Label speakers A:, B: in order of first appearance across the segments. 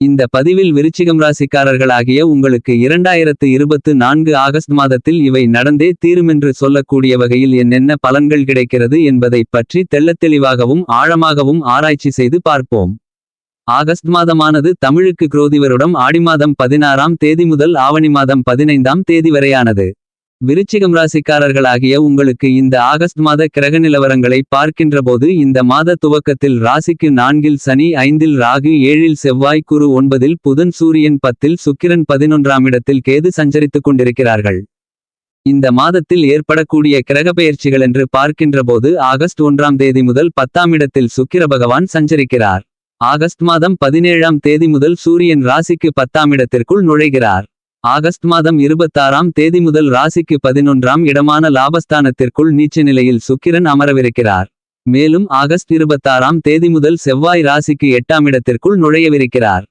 A: இந்த பதிவில் விருச்சிகம் ராசிக்காரர்களாகிய உங்களுக்கு இரண்டாயிரத்து இருபத்து நான்கு ஆகஸ்ட் மாதத்தில் இவை நடந்தே தீருமென்று சொல்லக்கூடிய வகையில் என்னென்ன பலன்கள் கிடைக்கிறது என்பதைப் பற்றி தெள்ளத்தெளிவாகவும் ஆழமாகவும் ஆராய்ச்சி செய்து பார்ப்போம். ஆகஸ்ட் மாதமானது தமிழுக்கு குரோதிவருடம் ஆடி மாதம் பதினாறாம் தேதி முதல் ஆவணி மாதம் பதினைந்தாம் தேதி வரையானது. விருச்சிகம் ராசிக்காரர்களாகிய உங்களுக்கு இந்த ஆகஸ்ட் மாத கிரக நிலவரங்களை பார்க்கின்றபோது இந்த மாத துவக்கத்தில் ராசிக்கு நான்கில் சனி ஐந்தில் ராகு ஏழில் செவ்வாய் குரு ஒன்பதில் புதன் சூரியன் பத்தில் சுக்கிரன் பதினொன்றாம் இடத்தில் கேது சஞ்சரித்துக் கொண்டிருக்கிறார்கள். இந்த மாதத்தில் ஏற்படக்கூடிய கிரக பெயர்ச்சிகள் என்று பார்க்கின்றபோது ஆகஸ்ட் ஒன்றாம் தேதி முதல் பத்தாம் இடத்தில் சுக்கிர பகவான் சஞ்சரிக்கிறார். ஆகஸ்ட் மாதம் பதினேழாம் தேதி முதல் சூரியன் ராசிக்கு பத்தாம் இடத்திற்குள் நுழைகிறார். ஆகஸ்ட் மாதம் இருபத்தாறாம் தேதி முதல் ராசிக்கு பதினொன்றாம் இடமான லாபஸ்தானத்திற்குள் நீச்ச நிலையில் சுக்கிரன் அமரவிருக்கிறார். மேலும் ஆகஸ்ட் இருபத்தாறாம் தேதி முதல் செவ்வாய் ராசிக்கு எட்டாம் இடத்திற்குள் நுழையவிருக்கிறார்.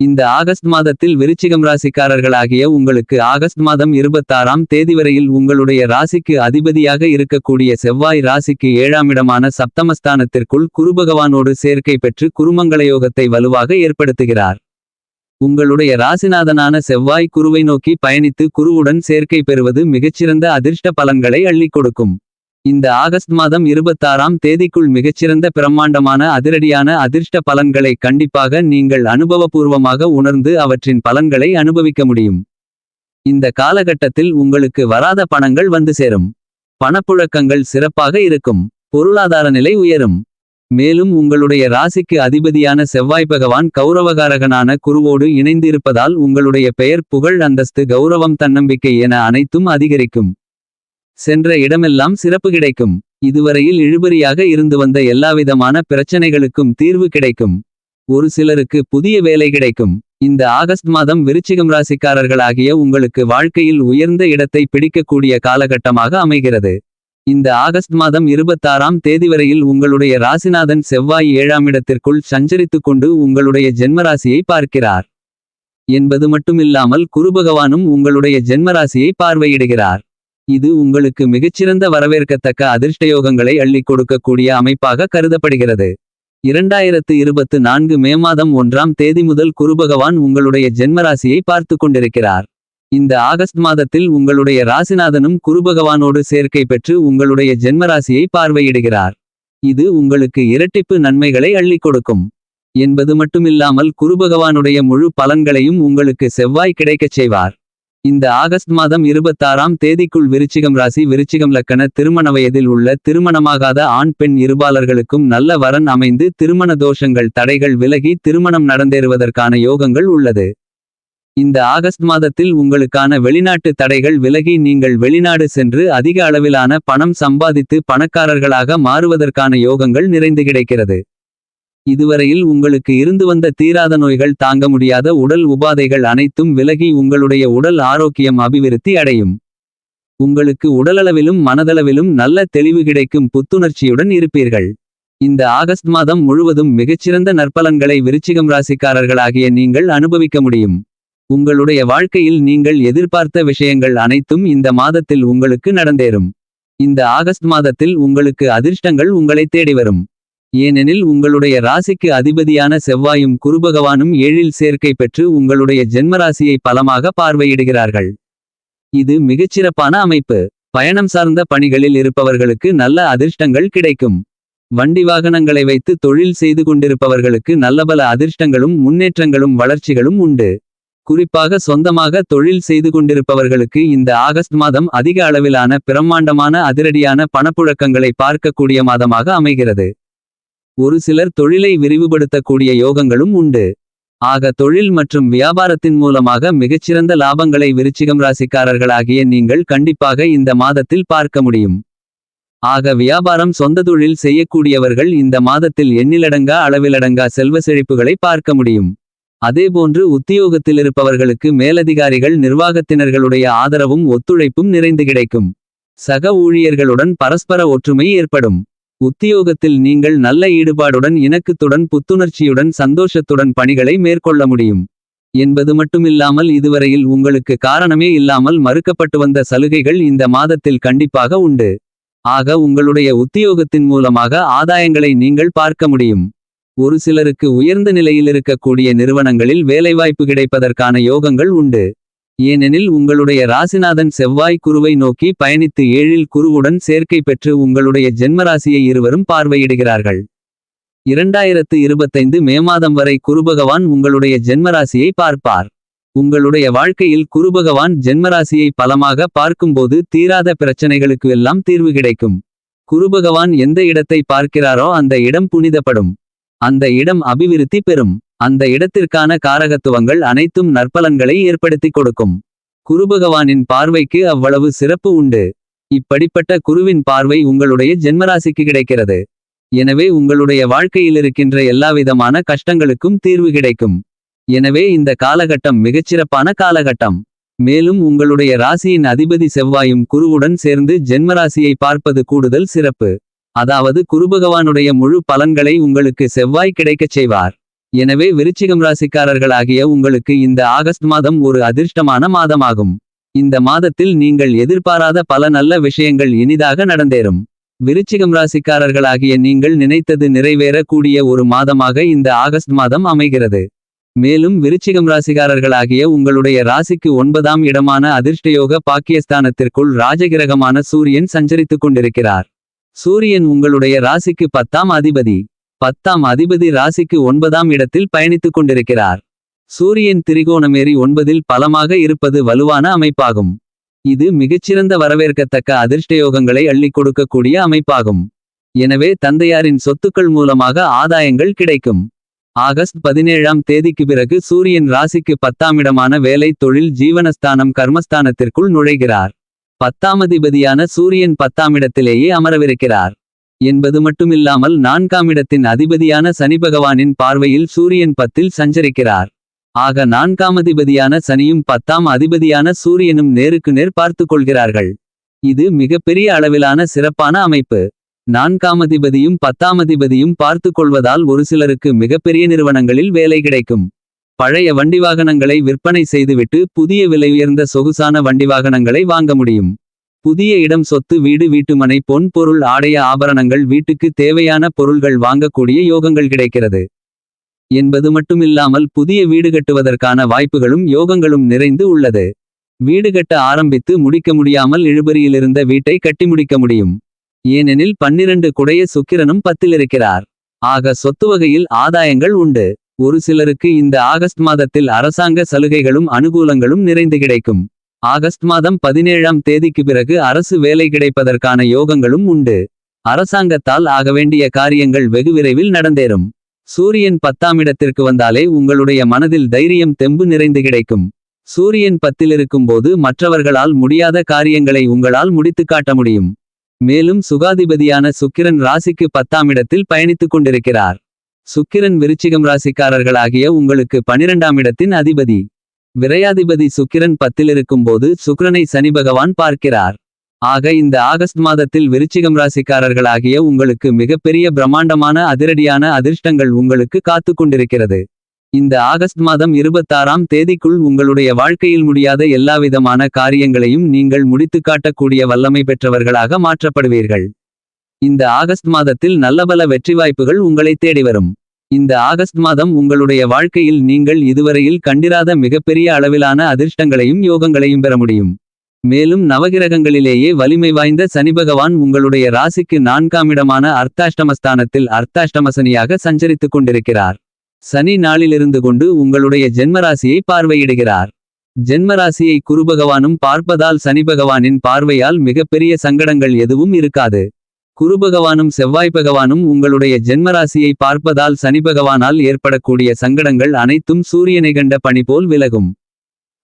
A: இந்த ஆகஸ்ட் மாதத்தில் விருச்சிகம் ராசிக்காரர்களாகிய உங்களுக்கு ஆகஸ்ட் மாதம் இருபத்தாறாம் தேதி வரையில் உங்களுடைய ராசிக்கு அதிபதியாக இருக்கக்கூடிய செவ்வாய் ராசிக்கு ஏழாம் இடமான சப்தமஸ்தானத்திற்குள் குருபகவானோடு சேர்க்கை பெற்று குருமங்களயோகத்தை வலுவாக ஏற்படுத்துகிறார். உங்களுடைய ராசிநாதனான செவ்வாய் குருவை நோக்கி பயணித்து குருவுடன் சேர்க்கை பெறுவது மிகச்சிறந்த அதிர்ஷ்ட பலன்களை அள்ளிக் கொடுக்கும். இந்த ஆகஸ்ட் மாதம் இருபத்தாறாம் தேதிக்குள் மிகச்சிறந்த பிரம்மாண்டமான அதிரடியான அதிர்ஷ்ட பலன்களை கண்டிப்பாக நீங்கள் அனுபவபூர்வமாக உணர்ந்து அவற்றின் பலன்களை அனுபவிக்க முடியும். இந்த காலகட்டத்தில் உங்களுக்கு வராத பணங்கள் வந்து சேரும். பணப்புழக்கங்கள் சிறப்பாக இருக்கும். பொருளாதார நிலை உயரும். மேலும் உங்களுடைய ராசிக்கு அதிபதியான செவ்வாய் பகவான் கௌரவகாரகனான குருவோடு இணைந்து இருப்பதால் உங்களுடைய பெயர் புகழ் அந்தஸ்து கௌரவம் தன்னம்பிக்கை என அனைத்தும் அதிகரிக்கும். சென்ற இடமெல்லாம் சிறப்பு கிடைக்கும். இதுவரையில் இழுபறியாக இருந்து வந்த எல்லாவிதமான பிரச்சனைகளுக்கும் தீர்வு கிடைக்கும். ஒரு சிலருக்கு புதிய வேலை கிடைக்கும். இந்த ஆகஸ்ட் மாதம் விருச்சிகம் ராசிக்காரர்களாகிய உங்களுக்கு வாழ்க்கையில் உயர்ந்த இடத்தை பிடிக்கக்கூடிய காலகட்டமாக அமைகிறது. இந்த ஆகஸ்ட் மாதம் இருபத்தாறாம் தேதி வரையில் உங்களுடைய ராசிநாதன் செவ்வாய் ஏழாம் இடத்திற்குள் சஞ்சரித்துக் கொண்டு உங்களுடைய ஜென்மராசியை பார்க்கிறார். என்பது மட்டுமில்லாமல் குருபகவானும் உங்களுடைய ஜென்மராசியை பார்வையிடுகிறார். இது உங்களுக்கு மிகச்சிறந்த வரவேற்கத்தக்க அதிர்ஷ்டயோகங்களை அள்ளிக் கொடுக்கக்கூடிய அமைப்பாக கருதப்படுகிறது. இரண்டாயிரத்து இருபத்து நான்கு மே மாதம் ஒன்றாம் தேதி முதல் குருபகவான் உங்களுடைய ஜென்மராசியை பார்த்து கொண்டிருக்கிறார். இந்த ஆகஸ்ட் மாதத்தில் உங்களுடைய ராசிநாதனும் குருபகவானோடு சேர்க்கை பெற்று உங்களுடைய ஜென்மராசியை பார்வையிடுகிறார். இது உங்களுக்கு இரட்டிப்பு நன்மைகளை அள்ளிக் கொடுக்கும். என்பது மட்டுமில்லாமல் குருபகவானுடைய முழு பலன்களையும் உங்களுக்கு செவ்வாய் கிடைக்கச் செய்வார். இந்த ஆகஸ்ட் மாதம் இருபத்தாறாம் தேதிக்குள் விருச்சிகம் ராசி விருச்சிகம் லக்கண திருமண வயதில் உள்ள திருமணமாகாத ஆண் பெண் இருபாலர்களுக்கும் நல்ல வரன் அமைந்து திருமண தோஷங்கள் தடைகள் விலகி திருமணம் நடந்தேறுவதற்கான யோகங்கள் உள்ளது. இந்த ஆகஸ்ட் மாதத்தில் உங்களுக்கான வெளிநாட்டு தடைகள் விலகி நீங்கள் வெளிநாடு சென்று அதிக அளவிலான பணம் சம்பாதித்து பணக்காரர்களாக மாறுவதற்கான யோகங்கள் நிறைந்து கிடைக்கிறது. இதுவரையில் உங்களுக்கு இருந்து வந்த தீராத நோய்கள் தாங்க முடியாத உடல் உபாதைகள் அனைத்தும் விலகி உங்களுடைய உடல் ஆரோக்கியம் அபிவிருத்தி அடையும். உங்களுக்கு உடலளவிலும் மனதளவிலும் நல்ல தெளிவு கிடைக்கும் புத்துணர்ச்சியுடன் இருப்பீர்கள். இந்த ஆகஸ்ட் மாதம் முழுவதும் மிகச்சிறந்த நற்பலன்களை விருச்சிகம் ராசிக்காரர்களாகிய நீங்கள் அனுபவிக்க முடியும். உங்களுடைய வாழ்க்கையில் நீங்கள் எதிர்பார்த்த விஷயங்கள் அனைத்தும் இந்த மாதத்தில் உங்களுக்கு நடந்தேறும். இந்த ஆகஸ்ட் மாதத்தில் உங்களுக்கு அதிர்ஷ்டங்கள் உங்களை தேடி வரும். ஏனெனில் உங்களுடைய ராசிக்கு அதிபதியான செவ்வாயும் குருபகவானும் ஏழில் சேர்க்கை பெற்று உங்களுடைய ஜென்மராசியை பலமாக பார்வையிடுகிறார்கள். இது மிகச்சிறப்பான அமைப்பு. பயணம் சார்ந்த பணிகளில் இருப்பவர்களுக்கு நல்ல அதிர்ஷ்டங்கள் கிடைக்கும். வண்டி வாகனங்களை வைத்து தொழில் செய்து கொண்டிருப்பவர்களுக்கு நல்லபல அதிர்ஷ்டங்களும் முன்னேற்றங்களும் வளர்ச்சிகளும் உண்டு. குறிப்பாக சொந்தமாக தொழில் செய்து கொண்டிருப்பவர்களுக்கு இந்த ஆகஸ்ட் மாதம் அதிக அளவிலான பிரம்மாண்டமான அதிரடியான பணப்புழக்கங்களை பார்க்கக்கூடிய மாதமாக அமைகிறது. ஒரு சிலர் தொழிலை விரிவுபடுத்தக்கூடிய யோகங்களும் உண்டு. ஆக தொழில் மற்றும் வியாபாரத்தின் மூலமாக மிகச்சிறந்த லாபங்களை விருச்சிகம் ராசிக்காரர்களாகிய நீங்கள் கண்டிப்பாக இந்த மாதத்தில் பார்க்க முடியும். ஆக வியாபாரம் சொந்த தொழில் செய்யக்கூடியவர்கள் இந்த மாதத்தில் எண்ணிலடங்கா அளவிலடங்கா செல்வ செழிப்புகளை பார்க்க முடியும். அதேபோன்று உத்தியோகத்தில் இருப்பவர்களுக்கு மேலதிகாரிகள் நிர்வாகத்தினர்களுடைய ஆதரவும் ஒத்துழைப்பும் நிறைந்து கிடைக்கும். சக ஊழியர்களுடன் பரஸ்பர ஒற்றுமை ஏற்படும். உத்தியோகத்தில் நீங்கள் நல்ல ஈடுபாடுடன் இணக்கத்துடன் புத்துணர்ச்சியுடன் சந்தோஷத்துடன் பணிகளை மேற்கொள்ள முடியும். என்பது மட்டுமில்லாமல் இதுவரையில் உங்களுக்கு காரணமே இல்லாமல் மறுக்கப்பட்டு வந்த சலுகைகள் இந்த மாதத்தில் கண்டிப்பாக உண்டு. ஆக உங்களுடைய உத்தியோகத்தின் மூலமாக ஆதாயங்களை நீங்கள் பார்க்க முடியும். ஒரு சிலருக்கு உயர்ந்த நிலையில் இருக்கக்கூடிய நிறுவனங்களில் வேலைவாய்ப்பு கிடைப்பதற்கான யோகங்கள் உண்டு. ஏனெனில் உங்களுடைய ராசிநாதன் செவ்வாய் குருவை நோக்கி பயணித்து ஏழில் குருவுடன் சேர்க்கை பெற்று உங்களுடைய ஜென்மராசியை இருவரும் பார்வையிடுகிறார்கள். இரண்டாயிரத்து இருபத்தைந்து மே மாதம் வரை குருபகவான் உங்களுடைய ஜென்மராசியை பார்ப்பார். உங்களுடைய வாழ்க்கையில் குருபகவான் ஜென்மராசியை பலமாக பார்க்கும்போது தீராத பிரச்சனைகளுக்கு எல்லாம் தீர்வு கிடைக்கும். குருபகவான் எந்த இடத்தை பார்க்கிறாரோ அந்த இடம் புனிதப்படும். அந்த இடம் அபிவிருத்தி பெறும். அந்த இடத்திற்கான காரகத்துவங்கள் அனைத்தும் நற்பலன்களை ஏற்படுத்திக் கொடுக்கும். குருபகவானின் பார்வைக்கு அவ்வளவு சிறப்பு உண்டு. இப்படிப்பட்ட குருவின் பார்வை உங்களுடைய ஜென்மராசிக்கு கிடைக்கிறது. எனவே உங்களுடைய வாழ்க்கையில் இருக்கின்ற எல்லாவிதமான கஷ்டங்களுக்கும் தீர்வு கிடைக்கும். எனவே இந்த காலகட்டம் மிகச்சிறப்பான காலகட்டம். மேலும் உங்களுடைய ராசியின் அதிபதி செவ்வாயும் குருவுடன் சேர்ந்து ஜென்மராசியை பார்ப்பது கூடுதல் சிறப்பு. அதாவது குருபகவானுடைய முழு பலன்களை உங்களுக்கு செவ்வாய் கிடைக்கச் செய்வார். எனவே விருச்சிகம் ராசிக்காரர்களாகிய உங்களுக்கு இந்த ஆகஸ்ட் மாதம் ஒரு அதிர்ஷ்டமான மாதமாகும். இந்த மாதத்தில் நீங்கள் எதிர்பாராத பல நல்ல விஷயங்கள் இனிதாக நடந்தேறும். விருச்சிகம் ராசிக்காரர்களாகிய நீங்கள் நினைத்தது நிறைவேறக்கூடிய ஒரு மாதமாக இந்த ஆகஸ்ட் மாதம் அமைகிறது. மேலும் விருச்சிகம் ராசிகாரர்களாகிய உங்களுடைய ராசிக்கு ஒன்பதாம் இடமான அதிர்ஷ்டயோக பாக்கியஸ்தானத்திற்குள் ராஜகிரகமான சூரியன் சஞ்சரித்துக் கொண்டிருக்கிறார். சூரியன் உங்களுடைய ராசிக்கு பத்தாம் அதிபதி. பத்தாம் அதிபதி ராசிக்கு ஒன்பதாம் இடத்தில் பயணித்துக் கொண்டிருக்கிறார். சூரியன் திரிகோணமேறி ஒன்பதில் பலமாக இருப்பது வலுவான அமைப்பாகும். இது மிகச்சிறந்த வரவேற்கத்தக்க அதிர்ஷ்டயோகங்களை அள்ளிக் கொடுக்கக்கூடிய அமைப்பாகும். எனவே தந்தையாரின் சொத்துக்கள் மூலமாக ஆதாயங்கள் கிடைக்கும். ஆகஸ்ட் பதினேழாம் தேதிக்கு பிறகு சூரியன் ராசிக்கு பத்தாம் இடமான வேலை தொழில் ஜீவனஸ்தானம் கர்மஸ்தானத்திற்குள் நுழைகிறார். பத்தாமதிபதியான சூரியன் பத்தாமிடத்திலேயே அமரவிருக்கிறார். என்பது மட்டுமில்லாமல் நான்காமிடத்தின் அதிபதியான சனி பகவானின் பார்வையில் சூரியன் பத்தில் சஞ்சரிக்கிறார். ஆக நான்காமதிபதியான சனியும் பத்தாம் அதிபதியான சூரியனும் நேருக்கு நேர் பார்த்து கொள்கிறார்கள். இது மிகப்பெரிய அளவிலான சிறப்பான அமைப்பு. நான்காமதிபதியும் பத்தாமதிபதியும் பார்த்து கொள்வதால் ஒரு சிலருக்கு மிகப்பெரிய நிறுவனங்களில் வேலை கிடைக்கும். பழைய வண்டி வாகனங்களை விற்பனை செய்துவிட்டு புதிய விலையுயர்ந்த சொகுசான வண்டி வாகனங்களை வாங்க முடியும். புதிய இடம் சொத்து வீடு வீட்டுமனை பொன் பொருள் ஆடைய ஆபரணங்கள் வீட்டுக்கு தேவையான பொருள்கள் வாங்கக்கூடிய யோகங்கள் கிடைக்கிறது. என்பது மட்டுமில்லாமல் புதிய வீடு கட்டுவதற்கான வாய்ப்புகளும் யோகங்களும் நிறைந்து உள்ளது. வீடு கட்ட ஆரம்பித்து முடிக்க முடியாமல் இழுபறியிலிருந்த வீட்டை கட்டி முடிக்க முடியும். ஏனெனில் பன்னிரண்டு குடைய சுக்கிரனும் பத்திலிருக்கிறார் ஆக சொத்து வகையில் ஆதாயங்கள் உண்டு. ஒரு சிலருக்கு இந்த ஆகஸ்ட் மாதத்தில் அரசாங்க சலுகைகளும் அனுகூலங்களும் நிறைந்து கிடைக்கும். ஆகஸ்ட் மாதம் பதினேழாம் தேதிக்கு பிறகு அரசு வேலை கிடைப்பதற்கான யோகங்களும் உண்டு. அரசாங்கத்தால் ஆக வேண்டிய காரியங்கள் வெகு விரைவில் நடந்தேறும். சூரியன் பத்தாம் இடத்திற்கு வந்தாலே உங்களுடைய மனதில் தைரியம் தெம்பு நிறைந்து கிடைக்கும். சூரியன் பத்திலிருக்கும்போது மற்றவர்களால் முடியாத காரியங்களை உங்களால் முடித்துக் காட்ட முடியும். மேலும் சுகாதிபதியான சுக்கிரன் ராசிக்கு பத்தாம் இடத்தில் பயணித்துக் கொண்டிருக்கிறார். சுக்கிரன் விருச்சிகம் ராசிக்காரர்களாகிய உங்களுக்கு பனிரெண்டாம் இடத்தின் அதிபதி. விரையாதிபதி சுக்கிரன் பத்திலிருக்கும்போது சுக்கிரனை சனி பகவான் பார்க்கிறார். ஆக இந்த ஆகஸ்ட் மாதத்தில் விருச்சிகம் ராசிக்காரர்களாகிய உங்களுக்கு மிகப்பெரிய பிரம்மாண்டமான அதிரடியான அதிர்ஷ்டங்கள் உங்களுக்கு காத்துக் கொண்டிருக்கிறது. இந்த ஆகஸ்ட் மாதம் இருபத்தாறாம் தேதிக்குள் உங்களுடைய வாழ்க்கையில் முடியாத எல்லாவிதமான காரியங்களையும் நீங்கள் முடித்துக் காட்டக்கூடிய வல்லமை பெற்றவர்களாக மாற்றப்படுவீர்கள். இந்த ஆகஸ்ட் மாதத்தில் நல்லபல வெற்றி வாய்ப்புகள் உங்களை தேடி வரும். இந்த ஆகஸ்ட் மாதம் உங்களுடைய வாழ்க்கையில் நீங்கள் இதுவரையில் கண்டிராத மிகப்பெரிய அளவிலான அதிர்ஷ்டங்களையும் யோகங்களையும் பெற முடியும். மேலும் நவகிரகங்களிலேயே வலிமை வாய்ந்த சனி பகவான் உங்களுடைய ராசிக்கு நான்காம் இடமான அர்த்தாஷ்டமஸ்தானத்தில் அர்த்தாஷ்டமசனியாக சஞ்சரித்துக் கொண்டிருக்கிறார். சனி நாளிலிருந்து கொண்டு உங்களுடைய ஜென்மராசியை பார்வையிடுகிறார். ஜென்மராசியை குருபகவானும் பார்ப்பதால் சனி பகவானின் பார்வையால் மிகப்பெரிய சங்கடங்கள் எதுவும் இருக்காது. குருபகவானும் செவ்வாய் பகவானும் உங்களுடைய ஜென்மராசியை பார்ப்பதால் சனி பகவானால் ஏற்படக்கூடிய சங்கடங்கள் அனைத்தும் சூரியனை கண்ட பணி போல் விலகும்.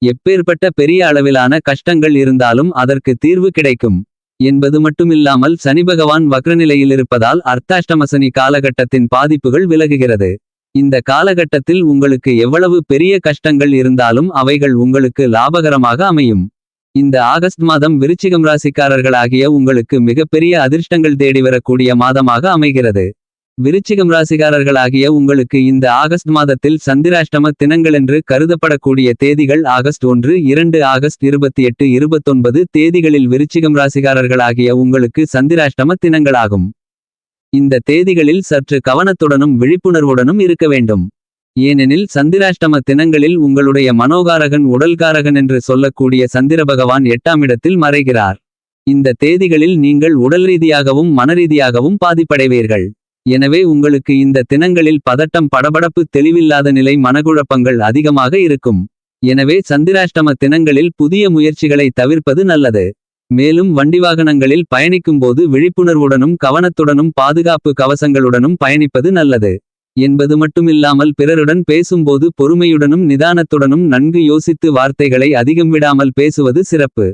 A: எப்பேற்பட்ட பெரிய அளவிலான கஷ்டங்கள் இருந்தாலும் அதற்கு தீர்வு கிடைக்கும். என்பது மட்டுமில்லாமல் சனி பகவான் வக்ரநிலையில் இருப்பதால் அர்த்தாஷ்டமசனி காலகட்டத்தின் பாதிப்புகள் விலகுகிறது. இந்த காலகட்டத்தில் உங்களுக்கு எவ்வளவு பெரிய கஷ்டங்கள் இருந்தாலும் அவைகள் உங்களுக்கு லாபகரமாக அமையும். இந்த ஆகஸ்ட் மாதம் விருச்சிகம் ராசிக்காரர்களாகிய உங்களுக்கு மிகப்பெரிய அதிர்ஷ்டங்கள் தேடி வரக்கூடிய மாதமாக அமைகிறது. விருச்சிகம் ராசிக்காரர்களாகிய உங்களுக்கு இந்த ஆகஸ்ட் மாதத்தில் சந்திராஷ்டம தினங்களென்று கருதப்படக்கூடிய தேதிகள் ஆகஸ்ட் ஒன்று இரண்டு ஆகஸ்ட் இருபத்தி எட்டு இருபத்தொன்பது தேதிகளில் விருச்சிகம் ராசிக்காரர்களாகிய உங்களுக்கு சந்திராஷ்டம தினங்களாகும். இந்த தேதிகளில் சற்று கவனத்துடனும் விழிப்புணர்வுடனும் இருக்க வேண்டும். ஏனெனில் சந்திராஷ்டம தினங்களில் உங்களுடைய மனோகாரகன் உடல்காரகன் என்று சொல்லக்கூடிய சந்திர பகவான் எட்டாம் இடத்தில் மறைகிறார். இந்த தேதிகளில் நீங்கள் உடல் ரீதியாகவும் மனரீதியாகவும் பாதிப்படைவீர்கள். எனவே உங்களுக்கு இந்த தினங்களில் பதட்டம் படபடப்பு தெளிவில்லாத நிலை மனக்குழப்பங்கள் அதிகமாக இருக்கும். எனவே சந்திராஷ்டம தினங்களில் புதிய முயற்சிகளை தவிர்ப்பது நல்லது. மேலும் வண்டி வாகனங்களில் பயணிக்கும்போது விழிப்புணர்வுடனும் கவனத்துடனும் பாதுகாப்பு கவசங்களுடனும் பயணிப்பது நல்லது. என்பது மட்டுமில்லாமல் பிறருடன் பேசும்போது பொறுமையுடனும் நிதானத்துடனும் நன்கு யோசித்து வார்த்தைகளை அதிகம் விடாமல் பேசுவது சிறப்பு.